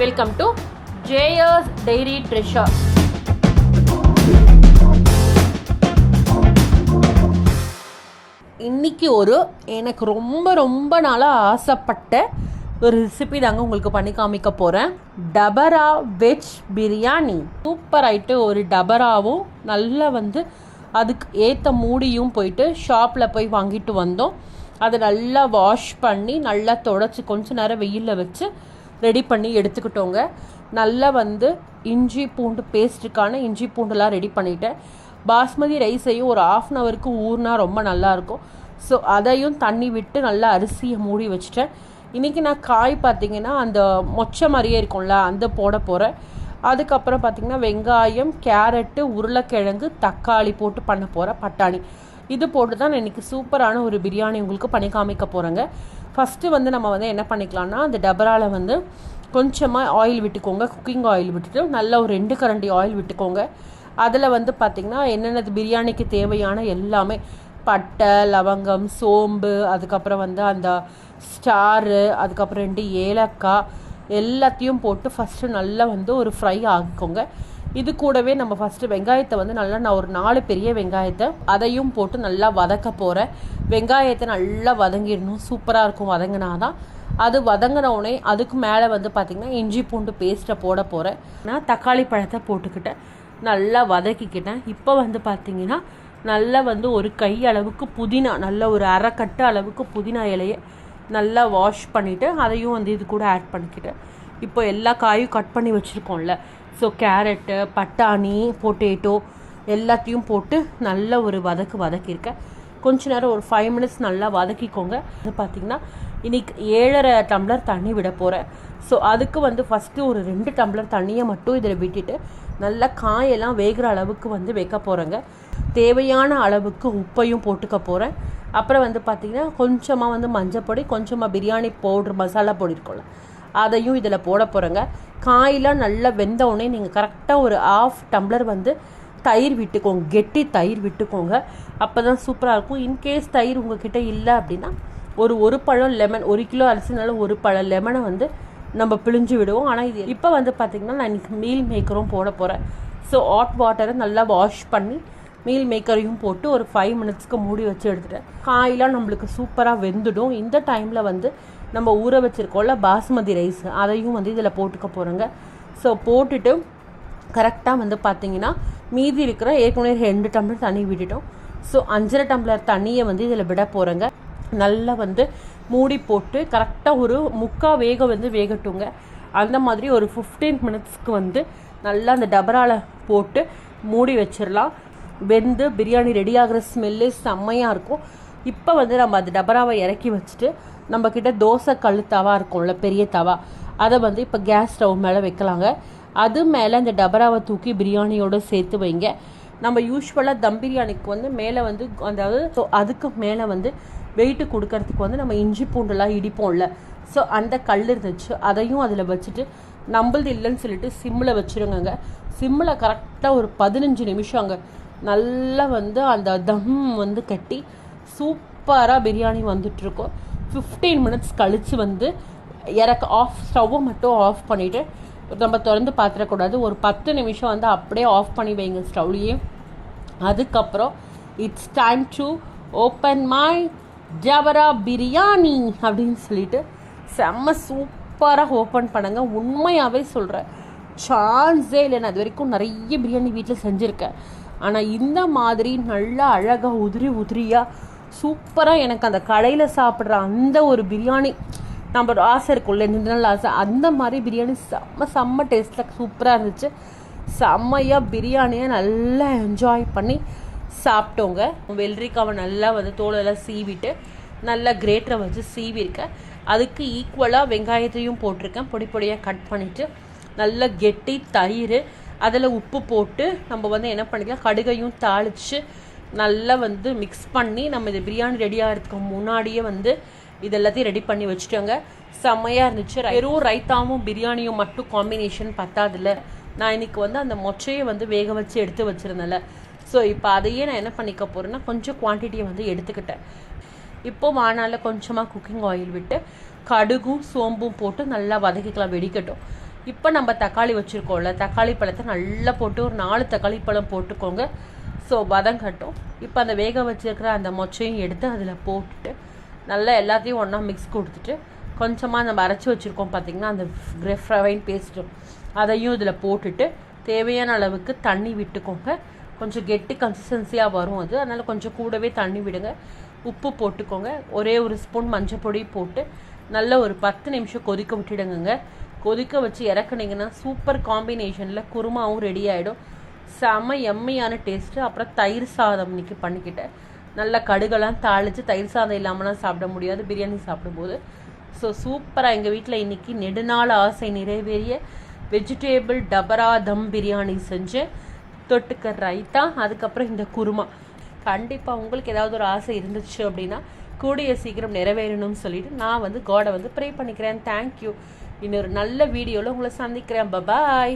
Welcome to Jeyar's diary treasure இன்னைக்கு ஒரு எனக்கு ரொம்ப ரொம்ப நாளாக ஆசைப்பட்ட ஒரு ரெசிபி தாங்க உங்களுக்கு பண்ணி காமிக்க போகிறேன் டபரா வெஜ் பிரியாணி. சூப்பர் ஆகிட்டு ஒரு டபராவும் நல்லா வந்து அதுக்கு ஏற்ற மூடியும் போயிட்டு ஷாப்பில் போய் வாங்கிட்டு வந்தோம். அதை நல்லா வாஷ் பண்ணி நல்லா தொடச்சி கொஞ்ச நேரம் வெயிலில் வச்சு ரெடி பண்ணி எடுத்துக்கிட்டோங்க. நல்லா வந்து இஞ்சி பூண்டு பேஸ்ட்டுக்கான இஞ்சி பூண்டுலாம் ரெடி பண்ணிட்டேன். பாஸ்மதி ரைஸையும் ஒரு ஆஃப் அன் ஹவருக்கு ஊறினா ரொம்ப நல்லாயிருக்கும். ஸோ அதையும் தண்ணி விட்டு நல்லா அரிசியை மூடி வச்சுட்டேன். இன்றைக்கி நான் காய் பார்த்தீங்கன்னா அந்த மொச்சை மாதிரியே இருக்கும்ல அந்த போட போகிறேன் அதுக்கப்புறம் பார்த்திங்கன்னா வெங்காயம் கேரட்டு உருளைக்கிழங்கு தக்காளி போட்டு பண்ண போகிறேன் பட்டாணி. இது போட்டு தான் நான் இன்றைக்கி சூப்பரான ஒரு பிரியாணி உங்களுக்கு பண்ணி காமிக்க போகிறேங்க ஃபஸ்ட்டு வந்து நம்ம வந்து என்ன பண்ணிக்கலாம்னா அந்த டபராவில் வந்து கொஞ்சமாக ஆயில் விட்டுக்கோங்க. குக்கிங் ஆயில் விட்டுட்டு நல்லா ஒரு ரெண்டு கரண்டி ஆயில் விட்டுக்கோங்க. அதில் வந்து பார்த்திங்கன்னா என்னென்னது பிரியாணிக்கு தேவையான எல்லாமே. பட்டை லவங்கம் சோம்பு அதுக்கப்புறம் வந்து அந்த ஸ்டாரு அதுக்கப்புறம் ரெண்டு ஏலக்காய் எல்லாத்தையும் போட்டு ஃபஸ்ட்டு நல்லா வந்து ஒரு ஃப்ரை ஆக்கிக்கோங்க. இது கூடவே நம்ம ஃபஸ்ட்டு வெங்காயத்தை வந்து நல்லா நான் ஒரு நாலு பெரிய வெங்காயத்தை அதையும் போட்டு நல்லா வதக்க போகிறேன் வெங்காயத்தை நல்லா வதங்கிடணும். சூப்பராக இருக்கும். வதங்கினாதான் அது வதங்கினவுடனே அதுக்கு மேலே வந்து பார்த்திங்கன்னா இஞ்சி பூண்டு பேஸ்ட்டை போட போகிறேன் நான் தக்காளி பழத்தை போட்டுக்கிட்டேன். நல்லா வதக்கிக்கிட்டேன். இப்போ வந்து பார்த்திங்கன்னா நல்லா வந்து ஒரு கை அளவுக்கு புதினா நல்ல ஒரு அரைக்கட்டு அளவுக்கு புதினா இலையை நல்லா வாஷ் பண்ணிவிட்டு அதையும் வந்து இது கூட ஆட் பண்ணிக்கிட்டேன். இப்போ எல்லா காயும் கட் பண்ணி வச்சுருக்கோம்ல. ஸோ கேரட்டு பட்டாணி பொட்டேட்டோ எல்லாத்தையும் போட்டு நல்ல ஒரு வதக்கு வதக்கியிருக்கேன். கொஞ்ச நேரம் ஒரு ஃபைவ் மினிட்ஸ் நல்லா வதக்கிக்கோங்க. அது பார்த்திங்கன்னா இன்னைக்கு ஏழரை டம்ளர் தண்ணி விட போகிறேன் ஸோ அதுக்கு வந்து ஃபஸ்ட்டு ஒரு ரெண்டு டம்ளர் தண்ணியை மட்டும் இதில் விட்டுட்டு நல்லா காயெல்லாம் வேகிற அளவுக்கு வந்து வைக்க போகிறேங்க தேவையான அளவுக்கு உப்பையும் போட்டுக்க போகிறேன் அப்புறம் வந்து பார்த்திங்கன்னா கொஞ்சமாக வந்து மஞ்சப்பொடி கொஞ்சமாக பிரியாணி பவுட்ரு மசாலா பொடி இருக்கும்ல அதையும் இதில் போட போகிறேங்க காயெலாம் நல்லா வெந்த உடனே நீங்கள் கரெக்டாக ஒரு ஆஃப் டம்ளர் வந்து தயிர் விட்டுக்கோங்க. கெட்டி தயிர் விட்டுக்கோங்க. அப்போ தான் சூப்பராக இருக்கும் இன்கேஸ் தயிர் உங்ககிட்ட இல்லை அப்படின்னா ஒரு ஒரு பழம் லெமன் ஒரு கிலோ அரிசினாலும் ஒரு பழம் லெமனை வந்து நம்ம பிழிஞ்சு விடுவோம். ஆனால் இது இப்போ வந்து பார்த்திங்கன்னா நான் இன்றைக்கி மீல் மேக்கரும் போட போகிறேன் ஸோ ஹாட் வாட்டரை நல்லா வாஷ் பண்ணி மீல் மேக்கரையும் போட்டு ஒரு ஃபைவ் மினிட்ஸ்க்கு மூடி வச்சு எடுத்துட்டேன். காயெலாம் நம்மளுக்கு சூப்பராக வெந்துடும். இந்த டைமில் வந்து நம்ம ஊற வச்சுருக்கோம்ல பாஸ்மதி ரைஸ் அதையும் வந்து இதில் போட்டுக்க போகிறோங்க ஸோ போட்டுட்டு கரெக்டாக வந்து பார்த்தீங்கன்னா மீதி இருக்கிற ஏற்கனவே ரெண்டு டம்ளர் தண்ணி விட்டுட்டோம். ஸோ அஞ்சரை டம்ளர் தண்ணியை வந்து இதில் விட போகிறேங்க நல்லா வந்து மூடி போட்டு கரெக்டாக ஒரு முக்கால் வேகம் வந்து வேகட்டுங்க. அந்த மாதிரி ஒரு ஃபிஃப்டீன் மினிட்ஸ்க்கு வந்து நல்லா அந்த டபரால போட்டு மூடி வச்சிடலாம். வெந்து பிரியாணி ரெடி ஆகிற ஸ்மெல்லு செம்மையாக இருக்கும். இப்போ வந்து நம்ம அந்த டபராவை இறக்கி வச்சுட்டு நம்மக்கிட்ட தோசை கல் தவா இருக்கும்ல பெரிய தவா. அதை வந்து இப்போ கேஸ் ஸ்டவ் மேலே வைக்கலாங்க. அது மேலே அந்த டபராவை தூக்கி பிரியாணியோடு சேர்த்து வைங்க. நம்ம யூஸ்வலாக தம் பிரியாணிக்கு வந்து மேலே வந்து அதாவது ஸோ அதுக்கு மேலே வந்து வெயிட்டு கொடுக்கறதுக்கு வந்து நம்ம இஞ்சி பூண்டுலாம் இடிப்போம்ல. ஸோ அந்த கல் இருந்துச்சு. அதையும் அதில் வச்சுட்டு நம்மளது இல்லைன்னு சொல்லிட்டு சிம்மில் வச்சுருங்கங்க. சிம்மில் கரெக்டாக ஒரு பதினஞ்சு நிமிஷம் அங்கே நல்லா வந்து அந்த தம் வந்து கட்டி சூப்பராக பிரியாணி வந்துட்டுருக்கோம் ஃபிஃப்டீன் மினிட்ஸ் கழித்து வந்து இறக்க ஆஃப் ஸ்டவ்வை மட்டும் ஆஃப் பண்ணிவிட்டு நம்ம திறந்து பார்த்துடக்கூடாது ஒரு பத்து நிமிஷம் வந்து அப்படியே ஆஃப் பண்ணி வைங்க ஸ்டவ்லேயே அதுக்கப்புறம் it's time to open my ஜவரா biryani அப்படின்னு சொல்லிட்டு செம்ம சூப்பராக ஓப்பன் பண்ணுங்க. உண்மையாகவே சொல்கிறேன் சான்ஸே இல்லை. நான் இது வரைக்கும் நிறைய பிரியாணி வீட்டில் செஞ்சுருக்கேன். ஆனால் இந்த மாதிரி நல்லா அழகாக உதிரி உதிரியாக சூப்பராக எனக்கு அந்த கடையில் சாப்பிட்ற அந்த ஒரு பிரியாணி நம்ம ஒரு ஆசை இருக்கும்ல இந்த நாள் ஆசை அந்த மாதிரி பிரியாணி செம்ம செம்ம டேஸ்ட்டில் சூப்பராக இருந்துச்சு. செம்மையாக பிரியாணியை நல்லா என்ஜாய் பண்ணி சாப்பிட்டோங்க. வெள்ளரிக்காவை நல்லா வந்து தோலெல்லாம் சீவிட்டு நல்லா கிரேட்டரை வச்சு சீவிருக்கேன் அதுக்கு ஈக்குவலாக வெங்காயத்தையும் போட்டிருக்கேன். பொடி பொடியாக கட் பண்ணிவிட்டு நல்லா கெட்டி தயிர் அதில் உப்பு போட்டு நம்ம வந்து என்ன பண்ணிக்கலாம் கடுகையும் தாளித்து நல்லா வந்து மிக்ஸ் பண்ணி நம்ம இந்த பிரியாணி ரெடி ஆகிறதுக்கு முன்னாடியே வந்து இது எல்லாத்தையும் ரெடி பண்ணி வச்சுட்டோங்க. செம்மையாக இருந்துச்சு. வெறும் ரைத்தாவும் பிரியாணியும் மட்டும் காம்பினேஷன் பத்தாதில்ல. நான் இன்னைக்கு வந்து அந்த மொச்சையை வந்து வேக வச்சு எடுத்து வச்சுருந்தேன்ல. ஸோ இப்போ அதையே நான் என்ன பண்ணிக்க போகிறேன்னா கொஞ்சம் குவான்டிட்டியை வந்து எடுத்துக்கிட்டேன். இப்போ வானால கொஞ்சமாக குக்கிங் ஆயில் விட்டு கடுகும் சோம்பும் போட்டு நல்லா வதக்கிக்கலாம் வெடிக்கட்டும். இப்போ நம்ம தக்காளி வச்சுருக்கோம்ல தக்காளி பழத்தை நல்லா போட்டு ஒரு நாலு தக்காளி பழம் போட்டுக்கோங்க. ஸோ பதம் கட்டும். இப்போ அந்த வேக வச்சுருக்கிற அந்த மொச்சையும் எடுத்து அதில் போட்டுட்டு நல்லா எல்லாத்தையும் ஒன்றா மிக்ஸ் கொடுத்துட்டு கொஞ்சமாக நம்ம அரைச்சி வச்சுருக்கோம் பார்த்திங்கன்னா அந்த கிரெஃப்ரவைன் பேஸ்ட்டு அதையும் இதில் போட்டுட்டு தேவையான அளவுக்கு தண்ணி விட்டுக்கோங்க. கொஞ்சம் கெட்டி கன்சிஸ்டன்சியாக வரும் அது. அதனால் கொஞ்சம் கூடவே தண்ணி விடுங்க. உப்பு போட்டுக்கோங்க. ஒரே ஒரு ஸ்பூன் மஞ்சள் பொடி போட்டு நல்ல ஒரு பத்து நிமிஷம் கொதிக்க விட்டுடுங்க கொதிக்க வச்சு இறக்குனீங்கன்னா சூப்பர் காம்பினேஷனில் குருமாவும் ரெடி ஆகிடும் செம்ம எம்மையான டேஸ்ட்டு அப்புறம் தயிர் சாதம் இன்னைக்கு பண்ணிக்கிட்டேன். நல்லா கடுகெல்லாம் தாளித்து தயிர் சாதம் இல்லாமலாம் சாப்பிட முடியாது. பிரியாணி சாப்பிடும்போது. ஸோ சூப்பராக எங்கள் வீட்டில் இன்றைக்கி நெடுநாள் ஆசை நிறைவேறிய வெஜிடேபிள் டபரா தம் பிரியாணி செஞ்சேன். தொட்டுக்க ரைத்தா அதுக்கப்புறம் இந்த குருமா. கண்டிப்பாக உங்களுக்கு ஏதாவது ஒரு ஆசை இருந்துச்சு அப்படின்னா கூடிய சீக்கிரம் நிறைவேறணும்னு சொல்லிட்டு நான் வந்து காடை வந்து ப்ரே பண்ணிக்கிறேன். தேங்க்யூ இன்னொரு நல்ல வீடியோவில் உங்களை சந்திக்கிறேன். பபாய்